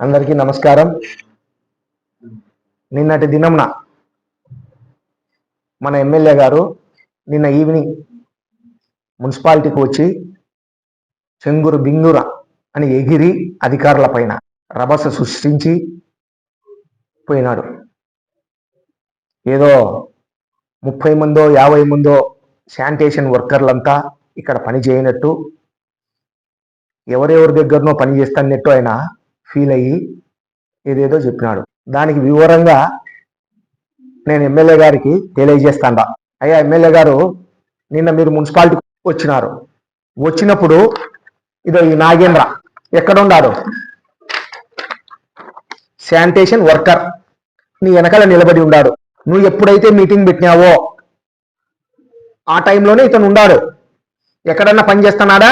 అందరికీ నమస్కారం. నిన్నటి దినంన మన ఎమ్మెల్యే గారు నిన్న ఈవినింగ్ మున్సిపాలిటీకి వచ్చి చెంగురు బింగుర అని ఎగిరి అధికారుల పైన రభస సృష్టించి పోయినాడు. ఏదో ముప్పై మందో యాభై మందో శానిటేషన్ వర్కర్లంతా ఇక్కడ పని చేయనట్టు ఎవరెవరి దగ్గరనో పని చేస్తానట్టు ఆయన ఫీల్ అయ్యి ఏదేదో చెప్పినాడు. దానికి వివరంగా నేను ఎమ్మెల్యే గారికి తెలియజేస్తాను అయ్యా ఎమ్మెల్యే గారు నిన్న మీరు మున్సిపాలిటీ వచ్చినారు. వచ్చినప్పుడు ఇదో ఈ నాగేంద్ర ఎక్కడున్నాడు? Sanitation worker. నీ వెనకాల నిలబడి ఉన్నాడు. నువ్వు ఎప్పుడైతే మీటింగ్ పెట్టినావో ఆ టైంలోనే ఇతను ఉన్నాడు. ఎక్కడన్నా పని చేస్తున్నాడా?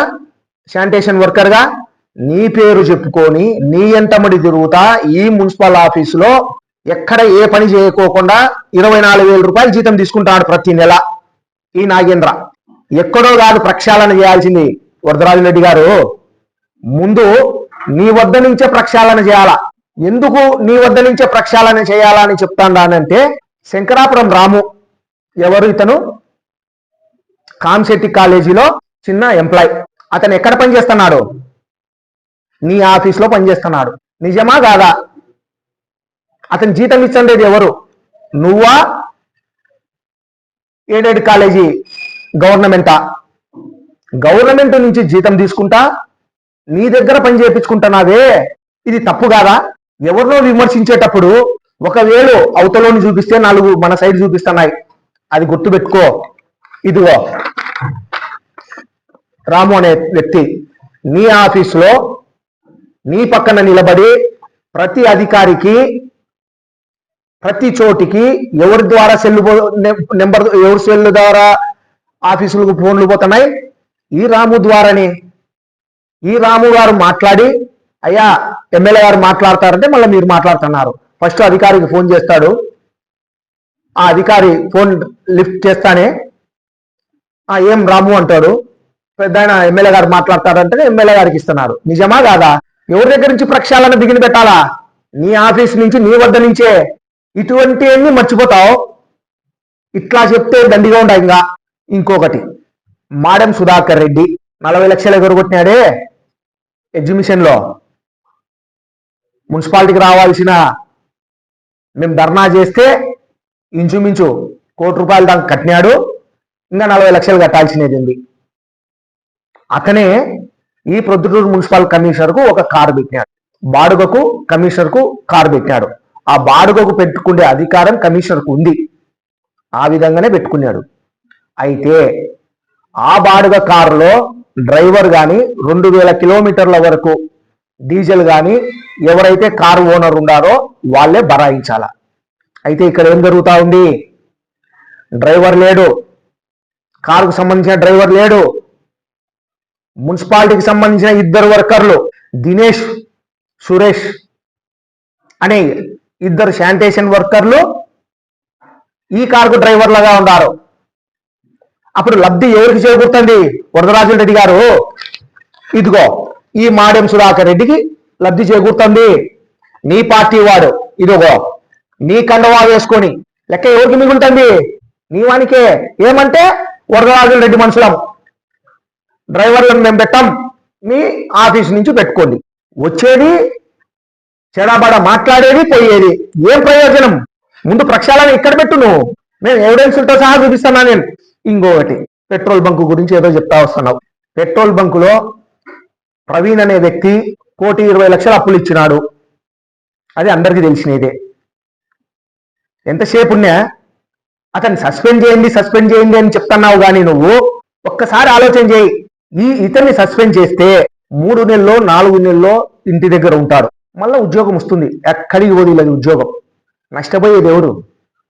శానిటేషన్ వర్కర్గా నీ పేరు చెప్పుకొని నీ ఎంటమడి తిరుగుతా ఈ మున్సిపల్ ఆఫీసులో ఎక్కడ ఏ పని చేయకోకుండా ఇరవై నాలుగు వేల రూపాయలు జీతం తీసుకుంటాడు ప్రతి నెల. ఈ నాగేంద్ర. ఎక్కడో కాదు ప్రక్షాళన చేయాల్సింది వరదరాజు రెడ్డి గారు. ముందు నీ వద్ద నుంచే ప్రక్షాళన చేయాలా? ఎందుకు నీ వద్ద నుంచే ప్రక్షాళన చేయాలని చెప్తాడానంటే శంకరాపురం రాము ఎవరు? ఇతను కామ్శెట్టి కాలేజీలో చిన్న ఎంప్లాయ్. అతను ఎక్కడ పనిచేస్తున్నాడు? నీ ఆఫీస్లో పనిచేస్తున్నాడు. నిజమా కాదా? అతను జీతం ఇచ్చండేది ఎవరు? నువ్వా? ఎయిడెడ్ కాలేజీ గవర్నమెంటా? గవర్నమెంట్ నుంచి జీతం తీసుకుంటా? నీ దగ్గర పని చేయించుకుంటున్నావే? ఇది తప్పు కాదా? ఎవరినో విమర్శించేటప్పుడు ఒకవేళ అవతలోని చూపిస్తే నాలుగు మన సైడ్ చూపిస్తున్నాయి. అది గుర్తుపెట్టుకో. ఇదిగో. రాము అనే వ్యక్తి నీ ఆఫీసులో నీ పక్కన నిలబడి ప్రతి అధికారికి ప్రతి చోటికి ఎవరి ద్వారా సెల్లు పో- నెంబర్ ఎవరి సెల్ ద్వారా ఆఫీసులకు ఫోన్లు పోతున్నాయి? ఈ రాము ద్వారానే. ఈ రాము గారు మాట్లాడి అయ్యా ఎమ్మెల్యే గారు మాట్లాడతారంటే మళ్ళీ మీరు మాట్లాడుతున్నారు. ఫస్ట్ అధికారికి ఫోన్ చేస్తాడు. ఆ అధికారి ఫోన్ లిఫ్ట్ చేస్తానే. ఏం రాము అంటాడు? పెద్ద ఎమ్మెల్యే గారు మాట్లాడతారంటే ఎమ్మెల్యే గారికి ఇస్తున్నారు. నిజమా కాదా? ఎవరి దగ్గర నుంచి ప్రక్షాళన దిగిన పెట్టాలా? నీ ఆఫీస్ నుంచి నీ వద్ద నుంచే. ఇటువంటి అన్ని మర్చిపోతావు. ఇట్లా చెప్తే దండిగా ఉంటాయి ఇంకా. ఇంకొకటి మాడెం సుధాకర్ రెడ్డి నలభై లక్షలు ఎగరగొట్టినాడే ఎగ్జిబిషన్లో మున్సిపాలిటీకి రావాల్సిన మేము ధర్నా చేస్తే ఇంచుమించు కోటి రూపాయలు దాకా కట్టినాడు. ఇంకా నలభై లక్షలు కట్టాల్సినది ఉంది. అతనే ఈ ప్రొద్దుటూరు మున్సిపల్ కమిషనర్కు ఒక కారు పెట్టినాడు బాడుగకు కమిషనర్కు కారు పెట్టాడు. ఆ బాడుగకు పెట్టుకునే అధికారం కమిషనర్కు ఉంది. ఆ విధంగానే పెట్టుకున్నాడు. అయితే ఆ బాడుగ కారులో డ్రైవర్ గాని రెండు వేల కిలోమీటర్ల వరకు డీజిల్ గాని ఎవరైతే కారు ఓనర్ ఉన్నారో వాళ్ళే బరాయించాల. అయితే ఇక్కడ ఏం జరుగుతా ఉంది? డ్రైవర్ లేడు. కారుకు సంబంధించిన డ్రైవర్ లేడు. మున్సిపాలిటీకి సంబంధించిన ఇద్దరు వర్కర్లు దినేష్ సురేష్ అనే ఇద్దరు శానిటేషన్ వర్కర్లు ఈ కారుకు డ్రైవర్లుగా ఉన్నారు. అప్పుడు లబ్ధి ఎవరికి చేకూరుతుంది? వరదరాజు రెడ్డి గారు. ఇదిగో ఈ మాడెం సుధాకర్ రెడ్డికి లబ్ధి చేకూరుతుంది. నీ పార్టీ వాడు. ఇదిగో నీ కండవా వేసుకొని లెక్క ఎవరికి మిగులుతుంది? నీ వానికే. ఏమంటే వరదరాజు రెడ్డి మనుషులం. డ్రైవర్లను మేము పెట్టాం. మీ ఆఫీస్ నుంచి పెట్టుకోండి. వచ్చేది చెడబడ మాట్లాడేది పోయేది. ఏం ప్రయోజనం? ముందు ప్రక్షాళన ఇక్కడ పెట్టు నువ్వు నేను ఎవిడెన్స్లతో సహా చూపిస్తున్నా నేను. ఇంకొకటి పెట్రోల్ బంకు గురించి ఏదో చెప్తా వస్తున్నావు. పెట్రోల్ బంకులో ప్రవీణ్ అనే వ్యక్తి కోటి ఇరవై లక్షల అప్పులు ఇచ్చినాడు. అది అందరికీ తెలిసినదే. ఎంతసేపు ఉన్నా అతన్ని సస్పెండ్ చేయండి సస్పెండ్ చేయండి అని చెప్తున్నావు కానీ నువ్వు. ఒక్కసారి ఆలోచన చేయి. ఈ ఇతన్ని సస్పెండ్ చేస్తే మూడు నెలల్లో నాలుగు నెలల్లో ఇంటి దగ్గర ఉంటాడు మళ్ళీ ఉద్యోగం వస్తుంది. ఎక్కడికి వదిలేదు ఉద్యోగం. నష్టపోయేది ఎవరు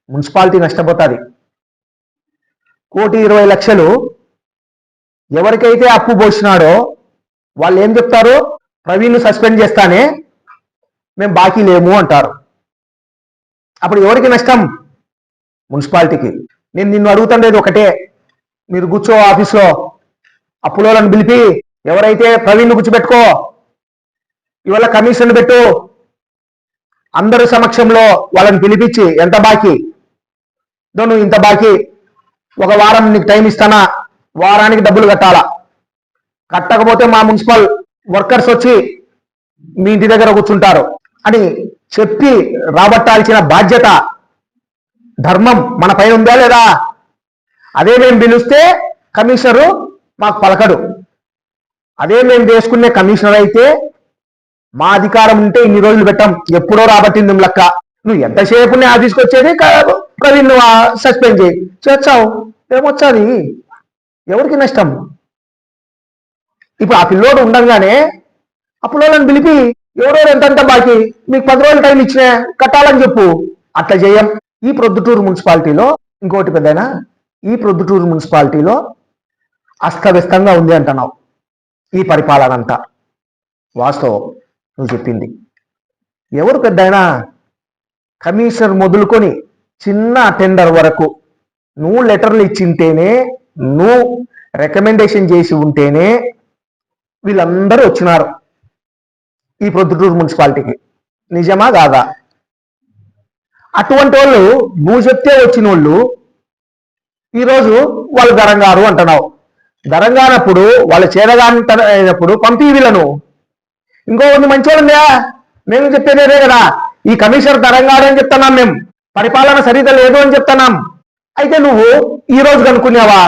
మున్సిపాలిటీ నష్టపోతుంది. కోటి ఇరవై లక్షలు ఎవరికైతే అప్పు పోసినాడో వాళ్ళు ఏం చెప్తారు? ప్రవీణ్ సస్పెండ్ చేస్తానే మేము బాకీ లేము అంటారు. అప్పుడు ఎవరికి నష్టం? మున్సిపాలిటీకి. నేను నిన్ను అడుగుతుండేది ఒకటే. మీరు కూర్చో ఆఫీస్లో. అప్పులోలను పిలిపి ఎవరైతే ప్రవీణ్ కూర్చోబెట్టుకో ఇవాళ కమిషన్ పెట్టు. అందరి సమక్షంలో వాళ్ళని పిలిపించి ఎంత బాకీ? నువ్వు ఇంత బాకీ. ఒక వారం నీకు టైం ఇస్తానా? వారానికి డబ్బులు కట్టాలా? కట్టకపోతే మా మున్సిపల్ వర్కర్స్ వచ్చి మీ ఇంటి దగ్గర కూర్చుంటారు అని చెప్పి రాబట్టాల్సిన బాధ్యత ధర్మం మన పైన ఉందా లేదా? అదే మేము పిలిస్తే కమిషనరు మాకు పలకడు. అదే మేము వేసుకునే కమిషనర్ అయితే మా అధికారం ఉంటే ఇన్ని రోజులు పెట్టాం. ఎప్పుడో రాబట్టింది లెక్క. నువ్వు ఎంతసేపు ఆ తీసుకొచ్చేది వచ్చేది? ప్రవీణ్ నువ్వు సస్పెండ్ చేయి. చేర్చావు ఏమొచ్చాది ఎవరికి నష్టం? ఇప్పుడు ఆ పిల్లోడు ఉండంగానే ఆ పిల్లోళ్ళని పిలిపి ఎవరెవరు ఎంతంత బాకీ. మీకు పది రోజులు టైం ఇచ్చినా కట్టాలని చెప్పు. అట్లా చేయం. ఈ ప్రొద్దుటూరు మున్సిపాలిటీలో ఇంకోటి పెద్దనా ఈ ప్రొద్దుటూరు మున్సిపాలిటీలో అస్తవ్యస్తంగా ఉంది అంటున్నావు. ఈ పరిపాలన అంతా. వాస్తవం నువ్వు చెప్పింది. ఎవరు పెద్దయినా కమిషనర్ మొదలుకొని చిన్న టెండర్ వరకు నువ్వు లెటర్లు ఇచ్చింటేనే నువ్వు రికమెండేషన్ చేసి ఉంటేనే వీళ్ళందరూ వచ్చినారు. ఈ ప్రొద్దుటూరు మున్సిపాలిటీకి. నిజమా కాదా? అటువంటి వాళ్ళు నువ్వు చెప్తే వచ్చిన వాళ్ళు ఈరోజు వాళ్ళు గరంగారు అంటున్నావు. దరంగానప్పుడు వాళ్ళు చేరగానప్పుడు పంపి వీళ్ళను. ఇంకో కొన్ని మంచోళ్ళుందా మేము చెప్పేది కదా. ఈ కమిషనర్ దరంగాడు అని చెప్తున్నాం మేము. పరిపాలన సరిత లేదు అని చెప్తున్నాం. అయితే నువ్వు ఈ రోజు కనుక్కున్నావా?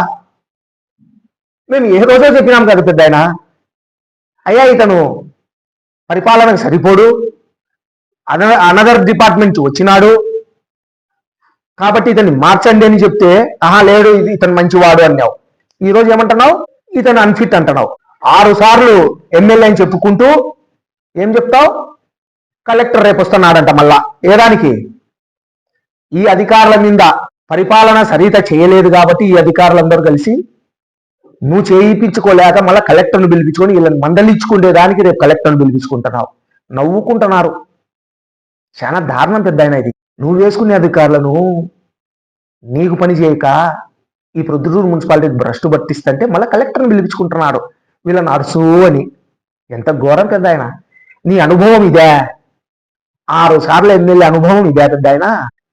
మేము ఏ రోజో చెప్పినాం కదా పెద్ద ఆయన అయ్యా ఇతను పరిపాలనకు సరిపోడు. అన అనదర్ డిపార్ట్మెంట్ వచ్చినాడు. కాబట్టి ఇతన్ని మార్చండి అని చెప్తే ఆహా లేడు ఇతను మంచివాడు అన్నావు. ఈ రోజు ఏమంటున్నావు? ఇతను అన్ఫిట్ అంటున్నావు. ఆరు సార్లు ఎమ్మెల్యే అని చెప్పుకుంటూ ఏం చెప్తావు? కలెక్టర్ రేపు వస్తున్నాడంట మళ్ళా. ఏదానికి ఈ అధికారుల మీద పరిపాలన సరిత చేయలేదు కాబట్టి ఈ అధికారులందరూ కలిసి నువ్వు చేయించుకోలేక మళ్ళీ కలెక్టర్ను పిలిపించుకొని వీళ్ళని మందలించుకునే దానికి రేపు కలెక్టర్ను పిలిపించుకుంటున్నావు. నవ్వుకుంటున్నారు. చాలా దారుణం పెద్ద ఆయన ఇది. నువ్వు వేసుకునే అధికారులను నీకు పని చేయక ఈ ప్రొద్దుటూరు మున్సిపాలిటీ భ్రష్టు పట్టిస్తుంటే మళ్ళీ కలెక్టర్ని పిలిపించుకుంటున్నాడు. వీళ్ళని అరుసు అని. ఎంత ఘోరం పెద్ద ఆయన. నీ అనుభవం ఇదే. ఆరు సార్లు ఎమ్మెల్యే అనుభవం ఇదే పెద్ద ఆయన.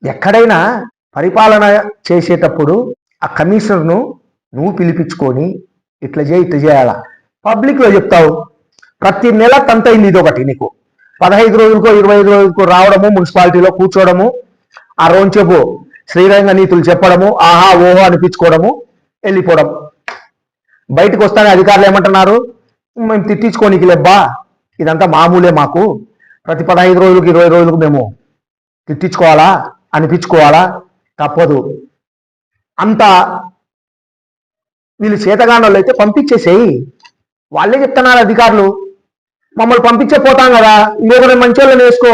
ఎక్కడైనా పరిపాలన చేసేటప్పుడు ఆ కమిషనర్ను నువ్వు పిలిపించుకొని ఇట్లా చేయి ఇట్లా చేయాలా? పబ్లిక్లో చెప్తావు. ప్రతి నెల తంతైంది ఇది ఒకటి నీకు. పదహైదు రోజులకో ఇరవై ఐదు రోజులకో రావడము మున్సిపాలిటీలో కూర్చోవడము ఆ రోజుసేపు శ్రీరంగ నీతులు చెప్పడము ఆహా ఓహో అనిపించుకోవడము వెళ్ళిపోవడం. బయటకు వస్తానే అధికారులు ఏమంటున్నారు? మేము తిట్టించుకోనికి లేబ్బా ఇదంతా మామూలే మాకు. ప్రతి పదహైదు రోజులకు ఇరవై రోజులకు మేము తిట్టించుకోవాలా అనిపించుకోవాలా? తప్పదు. అంత వీళ్ళు చేతగానోళ్ళు అయితే పంపించేసేయి. వాళ్ళే చెప్తున్నారు అధికారులు. మమ్మల్ని పంపించే పోతాం కదా ఇంకొకరి మంచి వాళ్ళని వేసుకో.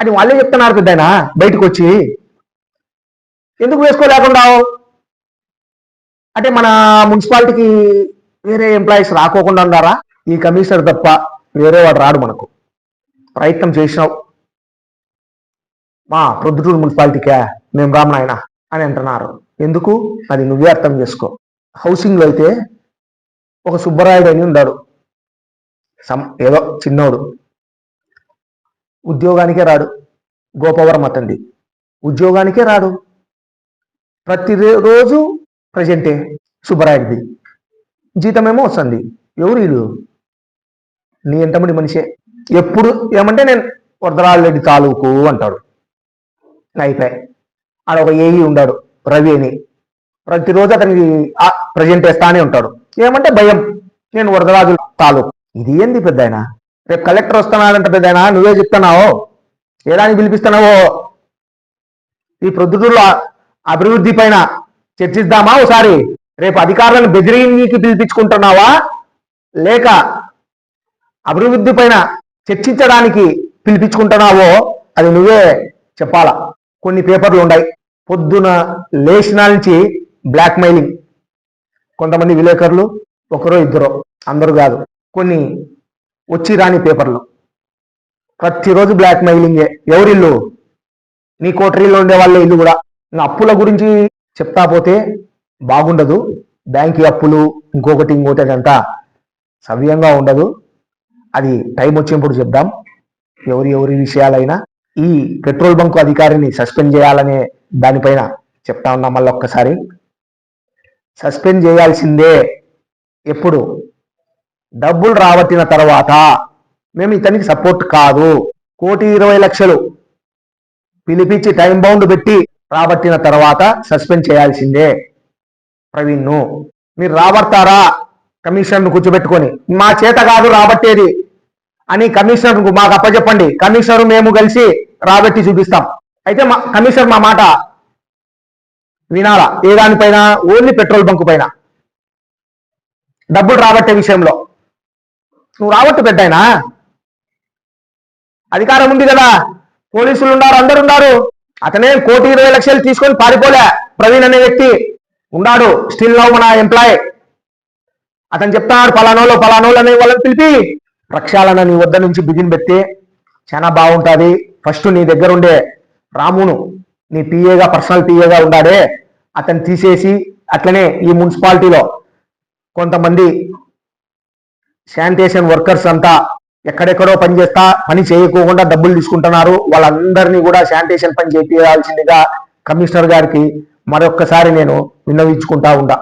అని వాళ్ళే చెప్తున్నారు పెద్దయినా బయటకు వచ్చి ఎందుకు వేసుకోలేకుండా? అంటే మన మున్సిపాలిటీకి వేరే ఎంప్లాయీస్ రాకోకుండా ఉన్నారా? ఈ కమిషనర్ తప్ప వేరే వాడు రాడు మనకు. ప్రయత్నం చేసినావు. మా ప్రొద్దుటూరు మున్సిపాలిటీకే మేము రామనాయన అని అంటున్నారు. ఎందుకు? అది నువ్వే అర్థం చేసుకో. హౌసింగ్లో అయితే ఒక సుబ్బరాయుడు అని ఉన్నాడు సమ్ ఏదో చిన్నోడు. ఉద్యోగానికే రాడు గోపవరం అతండి ఉద్యోగానికే రాడు. ప్రతి ప్రజెంటే సుబ్బరాయుడిది. జీతమేమో వస్తుంది. ఎవరు వీళ్ళు? నీ ఎంతమంది మనిషే. ఎప్పుడు ఏమంటే నేను వరదరాళ్ళరెడ్డి తాలూకు అంటాడు. అయిపోయి ఆడ ఒక ఏఈ ఉండాడు రవి అని. ప్రతిరోజు అతనికి ప్రజెంట్ వేస్తానే ఉంటాడు. ఏమంటే భయం. నేను వరదరాజు తాలూకు. ఇది ఏంది పెద్ద ఆయన రేపు కలెక్టర్ వస్తున్నాడంట పెద్దనా నువ్వే చెప్తున్నావో. ఏదానికి పిలిపిస్తున్నావో? ఈ ప్రొద్దుటూరులో అభివృద్ధి పైన చర్చిద్దామా ఒకసారి? రేపు అధికారులను బెదిరికి పిలిపించుకుంటున్నావా? లేక అభివృద్ధి పైన చర్చించడానికి పిలిపించుకుంటున్నావో? అది నువ్వే చెప్పాలా? కొన్ని పేపర్లు ఉన్నాయి పొద్దున లేచిన నుంచి బ్లాక్ మెయిలింగ్ కొంతమంది విలేకరులు ఒకరో ఇద్దరో. అందరూ కాదు. కొన్ని వచ్చి రాని పేపర్లు. ప్రతిరోజు బ్లాక్ మెయిలింగే ఎవరిల్లు నీ కోటరీలో ఉండే వాళ్ళ ఇల్లు కూడా. నా అప్పుల గురించి చెప్తా పోతే బాగుండదు. బ్యాంక్ అప్పులు ఇంకొకటి ఇంకోటి అదంతా సవ్యంగా ఉండదు. అది టైం వచ్చినప్పుడు చెప్దాం. ఎవరి ఎవరి విషయాలైనా ఈ పెట్రోల్ బంకు అధికారిని సస్పెండ్ చేయాలనే దానిపైన చెప్తా ఉన్నాం మళ్ళీ ఒక్కసారి సస్పెండ్ చేయాల్సిందే ఎప్పుడు? డబ్బులు రాబట్టిన తర్వాత మేము ఇతనికి సపోర్ట్ కాదు. కోటి ఇరవై లక్షలు పిలిపించి టైం బౌండ్ పెట్టి రాబట్టిన తర్వాత సస్పెండ్ చేయాల్సిందే. ప్రవీణ్ను. మీరు రాబడతారా? కమిషనర్ను కూర్చోబెట్టుకొని. మా చేత కాదు రాబట్టేది అని కమిషనర్ మాకు అప్పచెప్పండి. కమిషనర్ మేము కలిసి రాబట్టి చూపిస్తాం. అయితే మా కమిషనర్ మా మాట వినాలా. ఏ దానిపైన? ఓన్లీ పెట్రోల్ బంక్ పైన. డబ్బులు రాబట్టే విషయంలో. నువ్వు రావట్టు పెద్ద ఆయన అధికారం ఉంది కదా. పోలీసులు ఉన్నారు అందరు ఉన్నారు. అతనే కోటి ఇరవై లక్షలు తీసుకొని పారిపోలే ప్రవీణ్ అనే వ్యక్తి. ఉన్నాడు స్టిల్ నౌ మన ఎంప్లాయ్ అతను చెప్తాడు పలానోళ్ళు పలానోళ్ళు అనే వాళ్ళని పిలిపి ప్రక్షాళన నీ వద్ద నుంచి బిగిన్ పెట్టి చాలా బాగుంటుంది. ఫస్ట్ నీ దగ్గర ఉండే రామును నీ పిఏగా పర్సనల్ పిఏగా ఉండాడే అతను తీసేసి అట్లనే ఈ మున్సిపాలిటీలో కొంతమంది శానిటేషన్ వర్కర్స్ అంతా ఎక్కడెక్కడో పని చేస్తా పని చేయకోకుండా డబ్బులు తీసుకుంటున్నారు. వాళ్ళందరినీ కూడా శానిటేషన్ పని చేయాల్సిందిగా కమిషనర్ గారికి మరొక్కసారి నేను విన్నవించుకుంటా ఉండా.